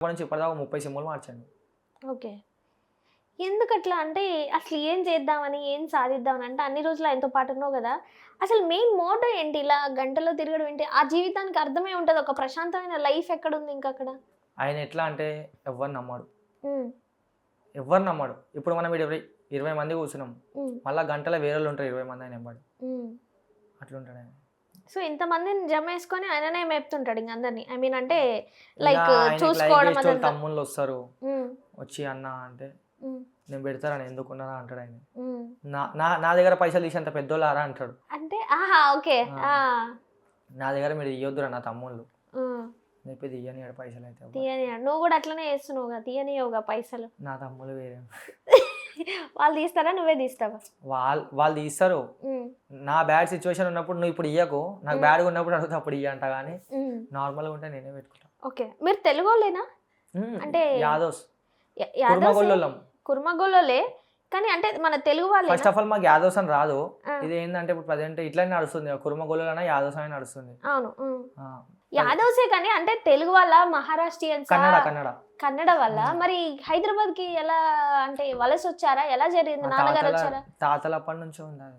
అప్పటి నుంచి ఇప్పటిదాకా ముప్పై సిమ్ములు మార్చాను. ఓకే. ఎందుకు అట్లా అంటే అసలు ఏం చేద్దామని ఏం సాధిద్దామని? అంటే అన్ని రోజులు ఆయనతో పాటు ఉన్నావు కదా. అసలు మెయిన్ మోటో ఏంటి? ఇలా గంటలో తిరగడం ఏంటి? ఆ జీవితానికి అర్థమే ఉంటుంది. ఒక ప్రశాంతమైన లైఫ్ ఎక్కడ ఉంది ఇంకా అక్కడ? ఆయన ఎట్లా అంటే ఎవరు నమ్మడు. ఎవరు నమ్మడు. ఇప్పుడు మనం ఇరవై ఇరవై మంది కూర్చున్నాం. మళ్ళీ గంటల వేరే వాళ్ళు ఉంటారు ఇరవై మంది ఆయన ఎంబడి. అట్లుంటాడు ఆయన. సో ఇంతమందిని జమ వేసుకొని ఆయననే మేపుతుంటాడు ఇంక అందరినీ. ఐ మీన్ అంటే లైక్ like చూసుకోవడం అదంతా. తమ్ముళ్ళు వస్తారు ఉమ్, వచ్చి అన్న అంటే ఉమ్, నేను పెడతారని ఎందుకున్నారా అంటాడు ఆయన. ఉమ్. నా నా నా దగ్గర పైసలు తీసేంత పెద్దోళ్ళారా అంటాడు. అంటే ఆహా ఓకే. ఆ. నా దగ్గర మీరు ఇయ్యొద్దురా నా తమ్ముళ్ళు. ఉమ్. చెప్పి పైసలు అయితే. తీయని నువ్వు కూడా అట్లనే చేస్తున్నావు కదా తీయనియోగా పైసలు. నా తమ్ముళ్ళు వేరే. వాళ్ళు తీస్తారా? నువ్వే తీస్తావా? వాళ్ళు వాళ్ళు తీస్తారు. నా బ్యాడ్ సిచ్యువేషన్ ఉన్నప్పుడు నువ్వు ఇప్పుడు ఇయ్యకు నాకు మ్. బ్యాడ్గా ఉన్నప్పుడు అడుగుతా అప్పుడు ఇయ్య అంట కానీ. నార్మల్గా ఉంటే నేనే పెట్టుకుంటా. ఓకే. మీరు తెలుగు మ్, అంటే యాదవ్స్. యా- యాదవ్సే? కుర్మగొల్లోళ్ళం. కుర్మగొల్లోలే. కానీ అంటే మన తెలుగు వాళ్ళే ఫస్ట్ ఆఫ్ ఆల్ మాకు యాదవ్స్ అని రాదు. ఇది ఏంటంటే ఇప్పుడు ప్రజెంట్ ఇట్లానే నడుస్తుంది. కుర్మగొల్లోనే యాదవ్స్ అని నడుస్తుంది. అవును. యాదవ్సే కానీ అంటే తెలుగు వాళ్ళ మహారాష్ట్రియన్స్? కన్నడ కన్నడ. కన్నడ వల్ల. మరి హైదరాబాద్కి ఎలా అంటే వలస వచ్చారా? ఎలా జరిగింది? నాన్నగారు వచ్చారా? తాతల అప్పటి నుంచి అది